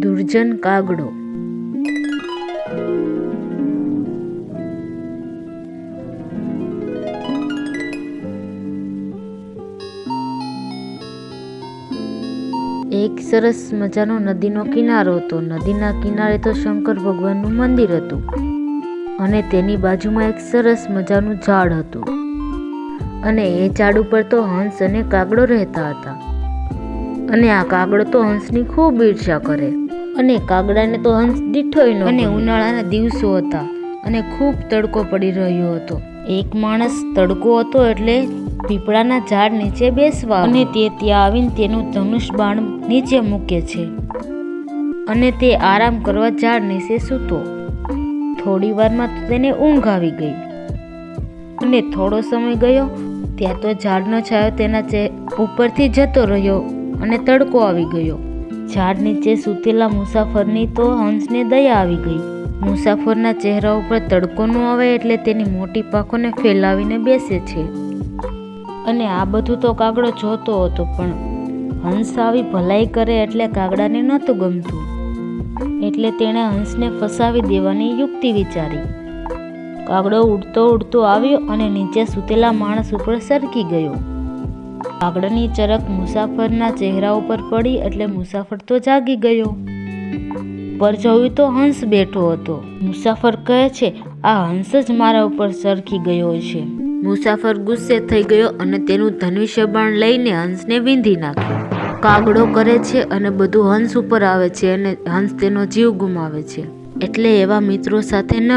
દુર્જન કાગડો. એક સરસ મજાનો નદીનો કિનારો હતો. નદીના કિનારે તો શંકર ભગવાનનું મંદિર હતું અને તેની બાજુમાં એક સરસ મજાનું ઝાડ હતું. અને એ ઝાડ ઉપર તો હંસ અને કાગડો રહેતા હતા. અને આ કાગડો તો હંસની ખૂબ ઈર્ષ્યા કરે. અને કાગડાને તો હંસ દીઠોય ન અને ઉનાળાના દિવસો હતા અને ખૂબ તડકો પડી રહ્યો હતો. એક માણસ તડકો હતો એટલે પીપળાના ઝાડ નીચે બેસવા અને તે ત્યાં આવીને તેનું ધનુષ બાણ નીચે મૂકે છે. અને તે આરામ કરવા ઝાડ નીચે સૂતો. થોડી વારમાં તો તેને ઊંઘ આવી ગઈ. અને થોડો સમય ગયો ત્યાં તો ઝાડનો છાયો તેના ઉપરથી જતો રહ્યો અને તડકો આવી ગયો. ઝાડ નીચે સૂતેલા મુસાફરની તો હંસને દયા આવી ગઈ. મુસાફરના ચહેરા ઉપર તડકો ન આવે એટલે તેની મોટી પાંખોને ફેલાવીને બેસે છે. અને આ બધું તો કાગડો જોતો હતો પણ હંસ આવી ભલાઈ કરે એટલે કાગડાને નહોતું ગમતું. એટલે તેણે હંસને ફસાવી દેવાની યુક્તિ વિચારી. કાગડો ઉડતો ઉડતો આવ્યો અને નીચે સૂતેલા માણસ ઉપર સરકી ગયો. કાગડાની ચરક મુસાફરના ચહેરા ઉપર પડી એટલે મુસાફર તો જાગી ગયો. પર જોયું તો હંસ બેઠો હતો. મુસાફર કહે છે, આ હંસ જ મારા ઉપર સરકી ગયો છે. મુસાફર ગુસ્સે થઈ ગયો અને તેનું ધનુષ્ય બાણ લઈને હંસને વીંધી નાખ્યો. કાગડો કરે છે અને બધું હંસ ઉપર આવે છે અને હંસ તેનો જીવ ગુમાવે છે. એટલે એવા મિત્રો સાથે ન